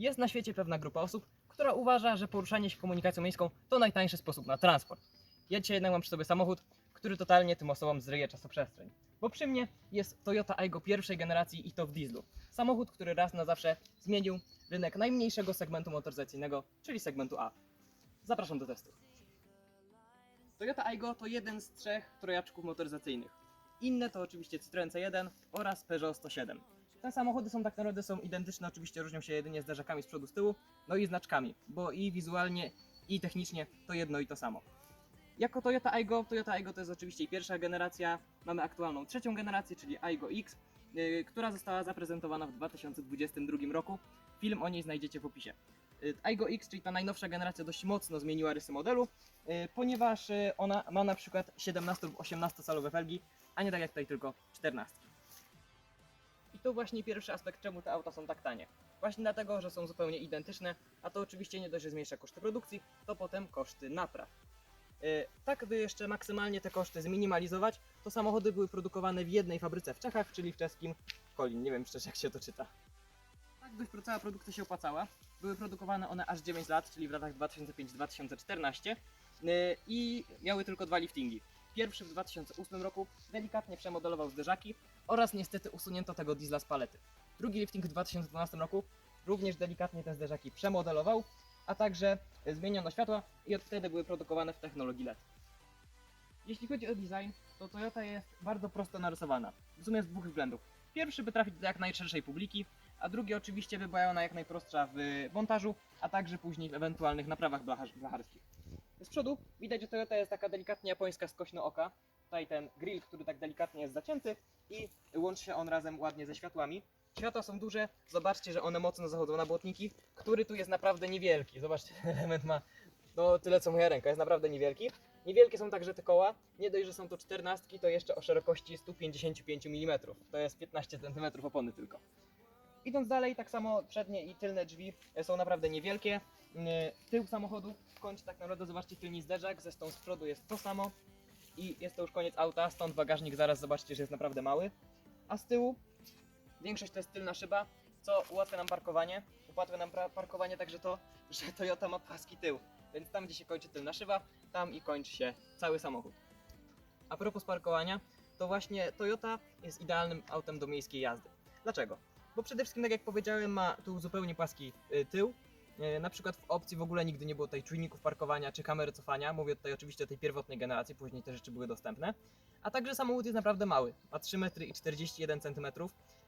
Jest na świecie pewna grupa osób, która uważa, że poruszanie się komunikacją miejską to najtańszy sposób na transport. Ja dzisiaj jednak mam przy sobie samochód, który totalnie tym osobom zryje czasoprzestrzeń. Bo przy mnie jest Toyota Aygo pierwszej generacji i to w dieslu. Samochód, który raz na zawsze zmienił rynek najmniejszego segmentu motoryzacyjnego, czyli segmentu A. Zapraszam do testu. Toyota Aygo to jeden z trzech trojaczków motoryzacyjnych. Inne to oczywiście Citroen C1 oraz Peugeot 107. Te samochody są tak naprawdę są identyczne, oczywiście różnią się jedynie zderzakami z przodu, z tyłu, no i znaczkami, bo i wizualnie, i technicznie to jedno i to samo. Jako Toyota Aygo, Toyota Aygo to jest oczywiście pierwsza generacja, mamy aktualną trzecią generację, czyli Aygo X, yy, która została zaprezentowana w 2022 roku. Film o niej znajdziecie w opisie. Yy, Aygo X, czyli ta najnowsza generacja, dość mocno zmieniła rysy modelu, yy, ponieważ yy, ona ma na przykład 17 lub 18 calowe felgi, a nie tak jak tutaj tylko 14. To właśnie pierwszy aspekt, czemu te auta są tak tanie. Właśnie dlatego, że są zupełnie identyczne, a to oczywiście nie dość, że zmniejsza koszty produkcji, to potem koszty napraw. Yy, Tak, by jeszcze maksymalnie te koszty zminimalizować, to samochody były produkowane w jednej fabryce w Czechach, czyli w czeskim Kolin. Nie wiem szczerze, jak się to czyta. Tak, by cała produkcja się opłacała. Były produkowane one aż 9 lat, czyli w latach 2005-2014 yy, i miały tylko dwa liftingi. Pierwszy w 2008 roku delikatnie przemodelował zderzaki oraz niestety usunięto tego diesla z palety. Drugi lifting w 2012 roku również delikatnie te zderzaki przemodelował, a także e, zmieniono światła i od wtedy były produkowane w technologii LED. Jeśli chodzi o design, to Toyota jest bardzo prosto narysowana, w sumie z dwóch względów. Pierwszy by trafić do jak najszerszej publiki, a drugi oczywiście by była ona jak najprostsza w montażu, a także później w ewentualnych naprawach blachar- blacharskich. Z przodu widać, że Toyota jest taka delikatnie japońska skośno oka. Tutaj ten grill, który tak delikatnie jest zacięty i łączy się on razem ładnie ze światłami. Światła są duże, zobaczcie, że one mocno zachodzą na błotniki, który tu jest naprawdę niewielki. Zobaczcie, element ma no tyle co moja ręka, jest naprawdę niewielki. Niewielkie są także te koła, nie dość, że są to 14, to jeszcze o szerokości 155 mm. To jest 15 cm opony tylko. Idąc dalej, tak samo przednie i tylne drzwi e, są naprawdę niewielkie. Yy, Tył samochodu kończy tak naprawdę, zobaczcie tylny zderzak, zresztą z przodu jest to samo. I jest to już koniec auta, stąd bagażnik zaraz zobaczcie, że jest naprawdę mały. A z tyłu większość to jest tylna szyba, co ułatwia nam parkowanie. Ułatwia nam parkowanie także to, że Toyota ma płaski tył. Więc tam, gdzie się kończy tylna szyba, tam i kończy się cały samochód. A propos parkowania, to właśnie Toyota jest idealnym autem do miejskiej jazdy. Dlaczego? Bo przede wszystkim, tak jak powiedziałem, ma tu zupełnie płaski y, tył. Y, Na przykład w opcji w ogóle nigdy nie było tutaj czujników parkowania czy kamery cofania. Mówię tutaj oczywiście o tej pierwotnej generacji, później te rzeczy były dostępne. A także samochód jest naprawdę mały. Ma 3 metry i 41 cm,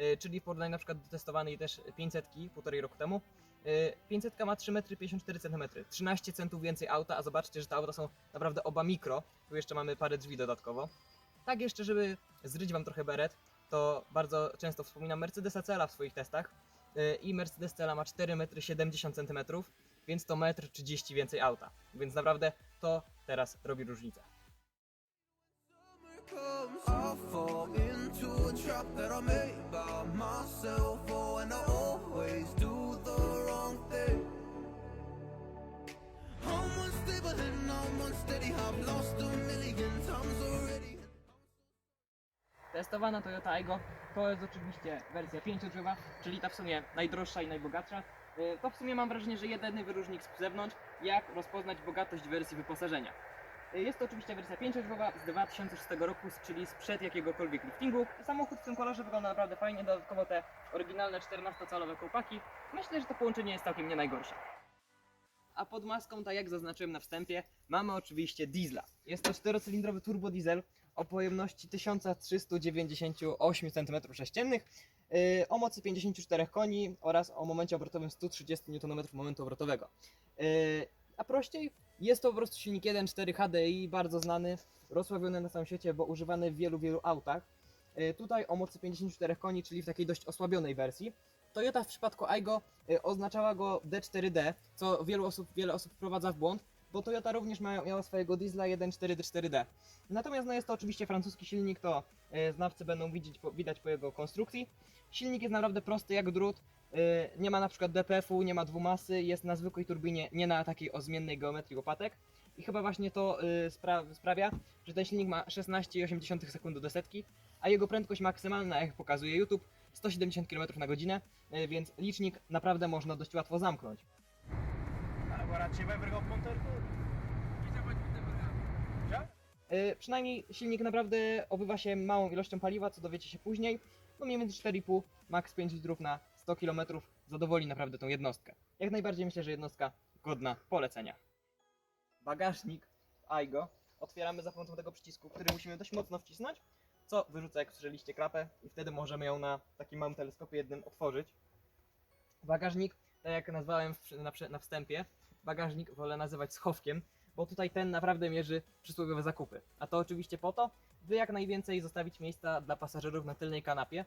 y, czyli w porównaniu na przykład do testowanej też 500 półtorej roku temu. y, 500 ma 3 metry 54 cm, 13 centów więcej auta, a zobaczcie, że te auta są naprawdę oba mikro. Tu jeszcze mamy parę drzwi dodatkowo. Tak jeszcze, żeby zryć wam trochę beret, to bardzo często wspominam Mercedesa Cela w swoich testach. I Mercedes Cela ma 4 metry 70 cm, więc to metr 30 więcej auta. Więc naprawdę to teraz robi różnicę. comes, I fall into a Testowana Toyota Aygo to jest oczywiście wersja pięciodrzwiowa, czyli ta w sumie najdroższa i najbogatsza. Y, To w sumie mam wrażenie, że jedyny wyróżnik z zewnątrz, jak rozpoznać bogatość wersji wyposażenia. Y, Jest to oczywiście wersja pięciodrzwiowa z 2006 roku, czyli sprzed jakiegokolwiek liftingu. Samochód w tym kolorze wygląda naprawdę fajnie, dodatkowo te oryginalne 14-calowe kołpaki. Myślę, że to połączenie jest całkiem nie najgorsze. A pod maską, tak jak zaznaczyłem na wstępie, mamy oczywiście diesla. Jest to 4-cylindrowy turbodiesel o pojemności 1398 cm3, yy, o mocy 54 koni oraz o momencie obrotowym 130 Nm momentu obrotowego. Yy, a prościej, jest to po prostu silnik 1.4 HDI, bardzo znany, rozsławiony na całym świecie, bo używany w wielu, wielu autach. Yy, tutaj o mocy 54 koni, czyli w takiej dość osłabionej wersji. Toyota w przypadku Aygo y, oznaczała go D4D, co wielu osób, wiele osób wprowadza w błąd, bo Toyota również ma, miała swojego diesla 1.4 D4D. Natomiast no jest to oczywiście francuski silnik, to y, znawcy będą widzieć, po, widać po jego konstrukcji. Silnik jest naprawdę prosty jak drut, y, nie ma na przykład DPF-u, nie ma dwumasy, jest na zwykłej turbinie, nie na takiej o zmiennej geometrii łopatek. I chyba właśnie to y, spra- sprawia, że ten silnik ma 16,8 sekundy do setki, a jego prędkość maksymalna, jak pokazuje YouTube, 170 km na godzinę, więc licznik naprawdę można dość łatwo zamknąć. Agora vai vergar o Przynajmniej silnik naprawdę obywa się małą ilością paliwa, co dowiecie się później. No mniej więcej 4,5, max 5 litrów na 100 km zadowoli naprawdę tą jednostkę. Jak najbardziej myślę, że jednostka godna polecenia. Bagażnik Aigo otwieramy za pomocą tego przycisku, który musimy dość mocno wcisnąć, co wyrzuca jak słyszeliście klapę i wtedy możemy ją na takim małym teleskopie jednym otworzyć. Bagażnik, tak jak nazwałem na wstępie, bagażnik wolę nazywać schowkiem, bo tutaj ten naprawdę mierzy przysłowiowe zakupy. A to oczywiście po to, by jak najwięcej zostawić miejsca dla pasażerów na tylnej kanapie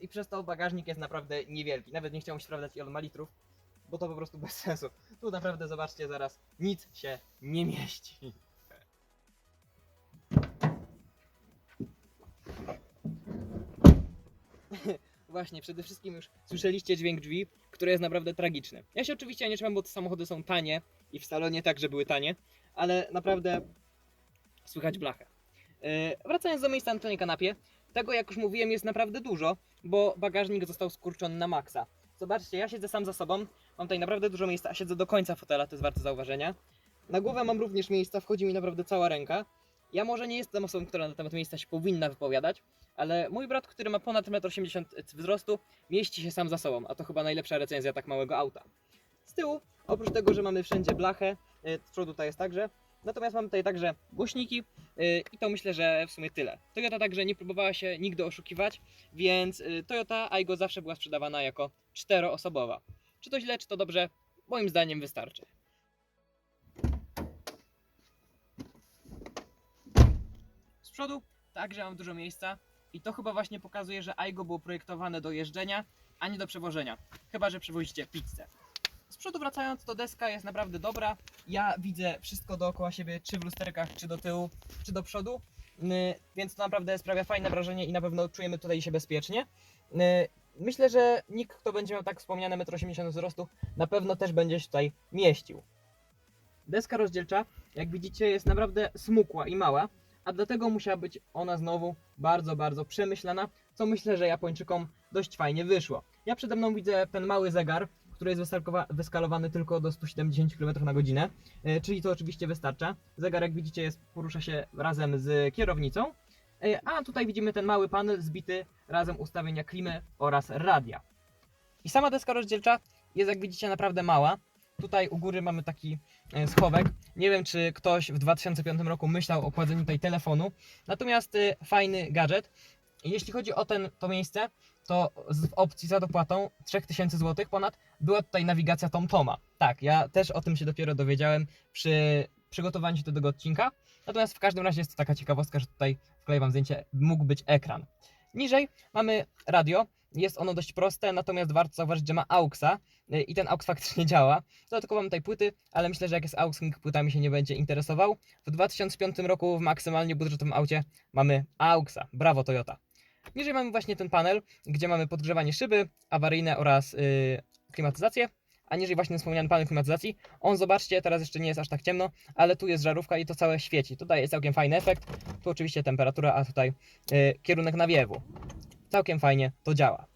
i przez to bagażnik jest naprawdę niewielki. Nawet nie chciałem sprawdzać ile on ma litrów, bo to po prostu bez sensu. Tu naprawdę zobaczcie zaraz, nic się nie mieści. Właśnie, przede wszystkim już słyszeliście dźwięk drzwi, który jest naprawdę tragiczny. Ja się oczywiście nie czułem, bo te samochody są tanie i w salonie także były tanie, ale naprawdę słychać blachę. Yy, wracając do miejsca na kanapie, tego jak już mówiłem jest naprawdę dużo, bo bagażnik został skurczony na maksa. Zobaczcie, ja siedzę sam za sobą, mam tutaj naprawdę dużo miejsca, a siedzę do końca fotela, to jest warte zauważenia. Na głowę mam również miejsca, wchodzi mi naprawdę cała ręka. Ja może nie jestem osobą, która na temat miejsca się powinna wypowiadać, ale mój brat, który ma ponad 1,80 m wzrostu, mieści się sam za sobą, a to chyba najlepsza recenzja tak małego auta. Z tyłu, oprócz tego, że mamy wszędzie blachę, y, z przodu tutaj jest także, natomiast mamy tutaj także głośniki y, i to myślę, że w sumie tyle. Toyota także nie próbowała się nigdy oszukiwać, więc y, Toyota Aygo zawsze była sprzedawana jako czteroosobowa. Czy to źle, czy to dobrze? Moim zdaniem wystarczy. Przodu także mam dużo miejsca i to chyba właśnie pokazuje, że Aygo było projektowane do jeżdżenia, a nie do przewożenia. Chyba, że przewozicie pizzę. Z przodu wracając, to deska jest naprawdę dobra. Ja widzę wszystko dookoła siebie, czy w lusterkach, czy do tyłu, czy do przodu. Yy, Więc to naprawdę sprawia fajne wrażenie i na pewno czujemy tutaj się bezpiecznie. Yy, Myślę, że nikt, kto będzie miał tak wspomniane 1,80 m wzrostu, na pewno też będzie się tutaj mieścił. Deska rozdzielcza, jak widzicie, jest naprawdę smukła i mała, a dlatego musiała być ona znowu bardzo, bardzo przemyślana, co myślę, że Japończykom dość fajnie wyszło. Ja przede mną widzę ten mały zegar, który jest wyskalowany tylko do 170 km na godzinę, e, czyli to oczywiście wystarcza. Zegar, jak widzicie, jest, porusza się razem z kierownicą, e, a tutaj widzimy ten mały panel zbity razem ustawienia klimy oraz radia. I sama deska rozdzielcza jest, jak widzicie, naprawdę mała. Tutaj u góry mamy taki e, schowek. Nie wiem, czy ktoś w 2005 roku myślał o kładzeniu tutaj telefonu. Natomiast e, fajny gadżet. Jeśli chodzi o ten, to miejsce, to w opcji za dopłatą 3000 zł ponad była tutaj nawigacja TomToma. Tak, ja też o tym się dopiero dowiedziałem przy przygotowaniu się do tego odcinka. Natomiast w każdym razie jest to taka ciekawostka, że tutaj wkleję wam zdjęcie, mógł być ekran. Niżej mamy radio. Jest ono dość proste, natomiast warto zauważyć, że ma AUXa y, i ten AUX faktycznie działa. Dodatkowo mamy tutaj płyty, ale myślę, że jak jest AUX, nikt płytami się nie będzie interesował. W 2005 roku w maksymalnie budżetowym aucie mamy AUXa. Brawo Toyota. Niżej mamy właśnie ten panel, gdzie mamy podgrzewanie szyby, awaryjne oraz yy, klimatyzację. A niżej właśnie wspomniany panel klimatyzacji. On, zobaczcie, teraz jeszcze nie jest aż tak ciemno, ale tu jest żarówka i to całe świeci. To daje całkiem fajny efekt. Tu oczywiście temperatura, a tutaj yy, kierunek nawiewu. Całkiem fajnie to działa.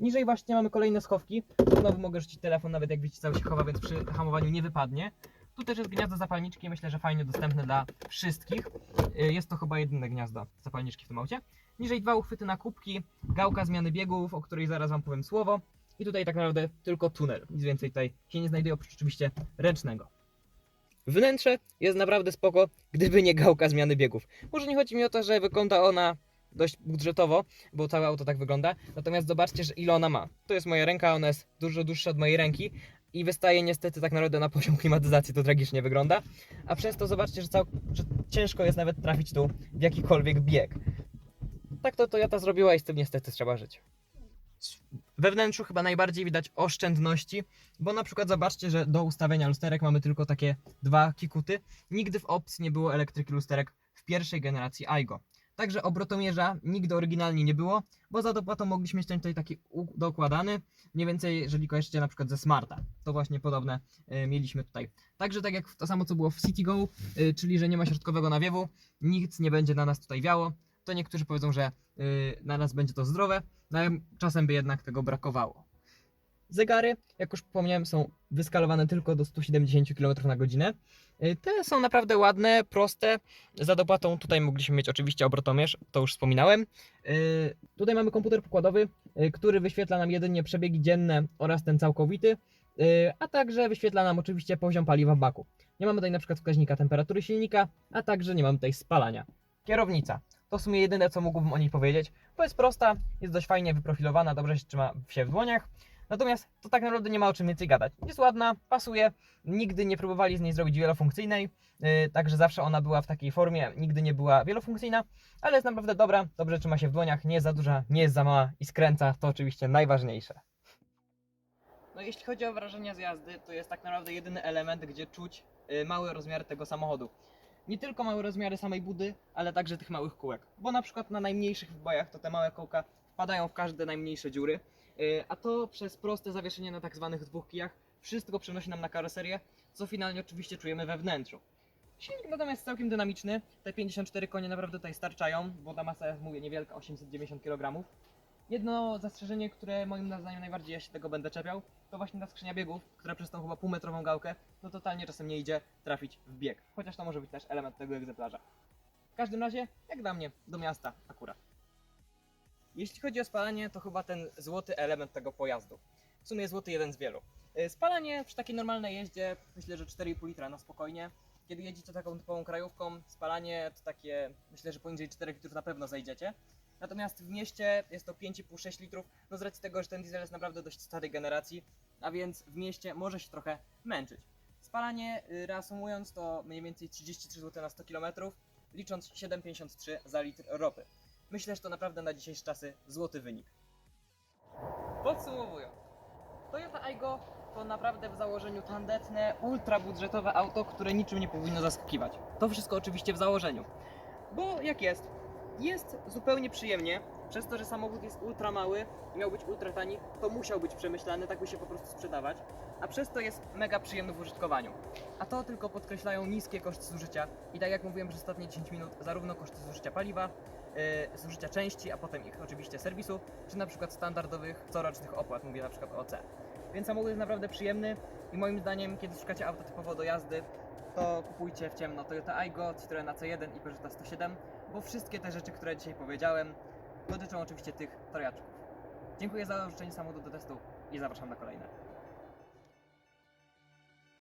Niżej właśnie mamy kolejne schowki. Znowu mogę rzucić telefon, nawet jak widzicie cały się chowa, więc przy hamowaniu nie wypadnie. Tu też jest gniazdo zapalniczki, myślę, że fajnie dostępne dla wszystkich. Yy, Jest to chyba jedyne gniazdo zapalniczki w tym aucie. Niżej dwa uchwyty na kubki, gałka zmiany biegów, o której zaraz Wam powiem słowo. I tutaj tak naprawdę tylko tunel. Nic więcej tutaj się nie znajduje, oprócz oczywiście ręcznego. Wnętrze jest naprawdę spoko, gdyby nie gałka zmiany biegów. Może nie chodzi mi o to, że wygląda ona dość budżetowo, bo całe auto tak wygląda. Natomiast zobaczcie, że ile ona ma. To jest moja ręka, ona jest dużo dłuższa od mojej ręki i wystaje niestety tak naprawdę na poziom klimatyzacji, to tragicznie wygląda. A przez to zobaczcie, że, cał... że ciężko jest nawet trafić tu w jakikolwiek bieg. Tak to Toyota zrobiła i z tym niestety trzeba żyć. We wnętrzu chyba najbardziej widać oszczędności, bo na przykład zobaczcie, że do ustawienia lusterek mamy tylko takie dwa kikuty. Nigdy w opcji nie było elektryki lusterek w pierwszej generacji Aigo. Także obrotomierza nigdy oryginalnie nie było, bo za dopłatą mogliśmy mieć tutaj taki dokładany, mniej więcej jeżeli kojarzycie na przykład ze Smarta. To właśnie podobne y, mieliśmy tutaj. Także tak jak to samo co było w Citigo, y, czyli że nie ma środkowego nawiewu, nic nie będzie na nas tutaj wiało. to niektórzy powiedzą, że yy, na nas będzie to zdrowe, no czasem by jednak tego brakowało. Zegary, jak już wspomniałem, są wyskalowane tylko do 170 km na godzinę. Yy, Te są naprawdę ładne, proste. Za dopłatą tutaj mogliśmy mieć oczywiście obrotomierz, to już wspominałem. Yy, Tutaj mamy komputer pokładowy, yy, który wyświetla nam jedynie przebiegi dzienne oraz ten całkowity, a także wyświetla nam oczywiście poziom paliwa w baku. Nie mamy tutaj na przykład wskaźnika temperatury silnika, a także nie mamy tutaj spalania. Kierownica. To w sumie jedyne, co mógłbym o niej powiedzieć, bo jest prosta, jest dość fajnie wyprofilowana, dobrze się trzyma się w dłoniach. Natomiast to tak naprawdę nie ma o czym więcej gadać. Jest ładna, pasuje, nigdy nie próbowali z niej zrobić wielofunkcyjnej, yy, także zawsze ona była w takiej formie, nigdy nie była wielofunkcyjna, ale jest naprawdę dobra, dobrze trzyma się w dłoniach, nie jest za duża, nie jest za mała i skręca, to oczywiście najważniejsze. No jeśli chodzi o wrażenia z jazdy, to jest tak naprawdę jedyny element, gdzie czuć y, małe rozmiary tego samochodu. Nie tylko małe rozmiary samej budy, ale także tych małych kółek. Bo na przykład na najmniejszych wybojach to te małe kołka wpadają w każde najmniejsze dziury, a to przez proste zawieszenie na tak zwanych dwóch kijach wszystko przenosi nam na karoserię, co finalnie oczywiście czujemy we wnętrzu. Silnik natomiast całkiem dynamiczny, te 54 konie naprawdę tutaj starczają, bo ta masa mówię, niewielka, 890 kg. Jedno zastrzeżenie, które moim zdaniem najbardziej ja się tego będę czepiał, to właśnie ta skrzynia biegów, która przez tą chyba półmetrową gałkę, no totalnie czasem nie idzie trafić w bieg. Chociaż to może być też element tego egzemplarza. W każdym razie, jak dla mnie, do miasta akurat. Jeśli chodzi o spalanie, to chyba ten złoty element tego pojazdu. W sumie złoty jeden z wielu. Y, Spalanie przy takiej normalnej jeździe, myślę, że 4,5 litra na spokojnie. Kiedy jedziecie taką typową krajówką, spalanie to takie, myślę, że poniżej 4 litrów na pewno zejdziecie. Natomiast w mieście jest to 5,5-6 litrów, no z racji tego, że ten diesel jest naprawdę dość starej generacji, a więc w mieście może się trochę męczyć. Spalanie, y, reasumując, to mniej więcej 33 zł na 100 km, licząc 7,53 za litr ropy. Myślę, że to naprawdę na dzisiejsze czasy złoty wynik. Podsumowując, Toyota Aygo to naprawdę w założeniu tandetne, ultra budżetowe auto, które niczym nie powinno zaskakiwać. To wszystko oczywiście w założeniu. Bo jak jest? Jest zupełnie przyjemnie, przez to, że samochód jest ultra mały i miał być ultra tani, to musiał być przemyślany, tak by się po prostu sprzedawać, a przez to jest mega przyjemny w użytkowaniu. A to tylko podkreślają niskie koszty zużycia i tak jak mówiłem przez ostatnie 10 minut, zarówno koszty zużycia paliwa, zużycia części, a potem ich oczywiście serwisu, czy na przykład standardowych corocznych opłat, mówię na przykład o OC. Więc samochód jest naprawdę przyjemny i moim zdaniem, kiedy szukacie auta typowo do jazdy, to kupujcie w ciemno Toyota Aygo, Citroen C1 i Peugeota 107, bo wszystkie te rzeczy, które dzisiaj powiedziałem, dotyczą oczywiście tych trojaczków. Dziękuję za życzenie samochodu do testu i zapraszam na kolejne.